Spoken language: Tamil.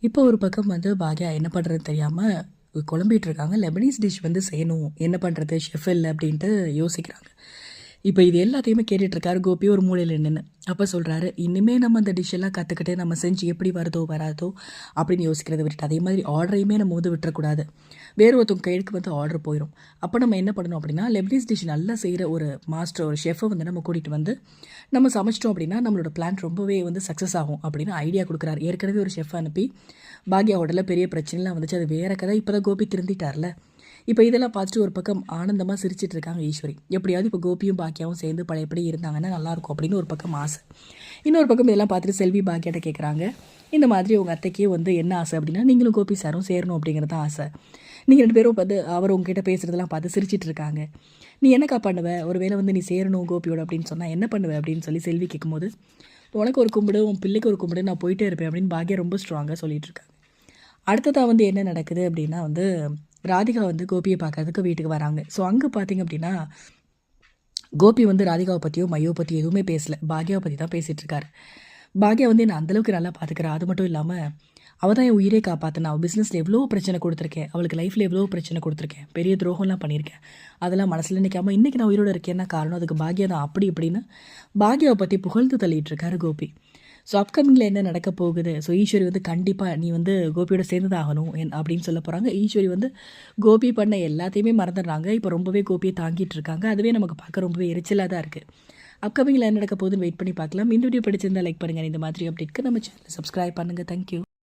இப்போ ஒரு பக்கம் வந்து பாக்யா என்ன பண்ணுறதுன்னு தெரியாமல் குழம்பிட்டு இருக்காங்க. லெபனீஸ் டிஷ் வந்து செய்யணும். என்ன பண்ணுறது ஷெஃப் இல்லை அப்படின்ட்டு யோசிக்கிறாங்க. இப்போ இது எல்லாத்தையுமே கேட்டுட்டு இருக்காரு கோபி ஒரு மூலையில் நின்று அப்போ சொல்கிறாரு இனிமே நம்ம அந்த டிஷ்ஷெல்லாம் கற்றுக்கிட்டு நம்ம செஞ்சு எப்படி வருதோ வராதோ அப்படின்னு யோசிக்கிறத விட்டுட்டு அதே மாதிரி ஆர்டரையுமே நம்ம வந்து விட்டுறக்கூடாது. வேறு ஒருத்தவங்க கைக்கு வந்து ஆர்டர் போயிடும் அப்போ நம்ம என்ன பண்ணணும் அப்படின்னா லெபனீஸ் டிஷ் நல்லா செய்கிற ஒரு மாஸ்டர் ஒரு ஷெஃபை வந்து நம்ம கூட்டிகிட்டு வந்து நம்ம சமைச்சிட்டோம் அப்படின்னா நம்மளோட பிளான் ரொம்பவே வந்து சக்ஸஸ் ஆகும் அப்படின்னு ஐடியா கொடுக்குறாரு. ஏற்கனவே ஒரு ஷெஃப் அனுப்பி பாக்யா ஹோட்டலில் பெரிய பிரச்சனைலாம் வந்துச்சு. அது வேறு கதை. இப்போ தான் கோபி திருந்திட்டார்ல. இப்போ இதெல்லாம் பார்த்துட்டு ஒரு பக்கம் ஆனந்தமாக சிரிச்சிட்டு இருக்காங்க ஈஸ்வரி. எப்படியாவது இப்போ கோபியும் பாக்கியாவும் சேர்ந்து பழையபடி இருந்தாங்கன்னா நல்லாயிருக்கும் அப்படின்னு ஒரு பக்கம் ஆசை. இன்னொரு பக்கம் இதெல்லாம் பார்த்துட்டு செல்வி பாக்கியாட்ட கேட்குறாங்க இந்த மாதிரி உங்கள் அத்தைக்கே வந்து என்ன ஆசை அப்படின்னா நீங்களும் கோபி சாரும் சேரணும் அப்படிங்கிறது தான் ஆசை. நீங்கள் ரெண்டு பேரும் பார்த்து அவர் உங்ககிட்ட பேசுகிறதெல்லாம் பார்த்து சிரிச்சிட்டு இருக்காங்க நீ என்னக்கா பண்ணுவ? ஒரு வேளை வந்து நீ சேரணும் கோபியோட அப்படின்னு சொன்னால் என்ன பண்ணுவ அப்படின்னு சொல்லி செல்வி கேட்கும்போது உனக்கு ஒரு கும்பிடு உன் பிள்ளைக்கு ஒரு கும்பிடு நான் போயிட்டே இருப்பேன் அப்படின்னு பாக்கியா ரொம்ப ஸ்ட்ராங்காக சொல்லிட்டு இருக்காங்க அடுத்ததாக வந்து என்ன நடக்குது அப்படின்னா வந்து ராதிகா வந்து கோபியை பார்க்கறதுக்கு வீட்டுக்கு வராங்க. ஸோ அங்கே பார்த்தீங்க அப்படின்னா கோபி வந்து ராதிகாவை பற்றியோ மையோ பற்றியோ எதுவுமே பேசல. பாக்யாவை பற்றி தான் பேசிகிட்டு இருக்காரு. பாக்யா வந்து என்னை அந்தளவுக்கு நல்லா பார்த்துக்கிறா அது மட்டும் இல்லாமல் அவள் தான் என் உயிரே காப்பாற்றினா அவள் பிஸ்னஸில் எவ்வளோ பிரச்சனை கொடுத்துருக்கேன். அவளுக்கு லைஃப்பில் எவ்வளோ பிரச்சனை கொடுத்துருக்கேன். பெரிய துரோகம்லாம் பண்ணியிருக்கேன். அதெல்லாம் மனசில் நினைக்காமல் இன்றைக்கி நான் உயிரோட இருக்கேன்னா காரணம் அதுக்கு பாக்யா தான். அப்படி இப்படின்னு பாக்யாவை பற்றி புகழ்ந்து தள்ளிட்டு இருக்காரு கோபி. ஸோ அப்கமிங்கில் என்ன நடக்க போகுது? ஸோ ஈஸ்வரி வந்து கண்டிப்பாக நீ வந்து கோபியோட சேர்ந்து ஆகணும் என் அப்படின்னு சொல்ல போகிறாங்க ஈஸ்வரி வந்து கோபி பண்ண எல்லாத்தையுமே மறந்துடுறாங்க. இப்போ ரொம்பவே கோபியை தாங்கிட்டு இருக்காங்க. அதுவே நமக்கு பார்க்க ரொம்பவே எரிச்சலாக தான் இருக்குது அப்கமிங்கில் என்ன நடக்க போகுதுன்னு வெயிட் பண்ணி பார்க்கலாம். இந்த வீடியோ பிடிச்சிருந்தால் லைக் பண்ணுங்கள் இந்த மாதிரி அப்டேட்க்கு நம்ம சேனல் சப்ஸ்கிரைப் பண்ணுங்கள் தேங்க்யூ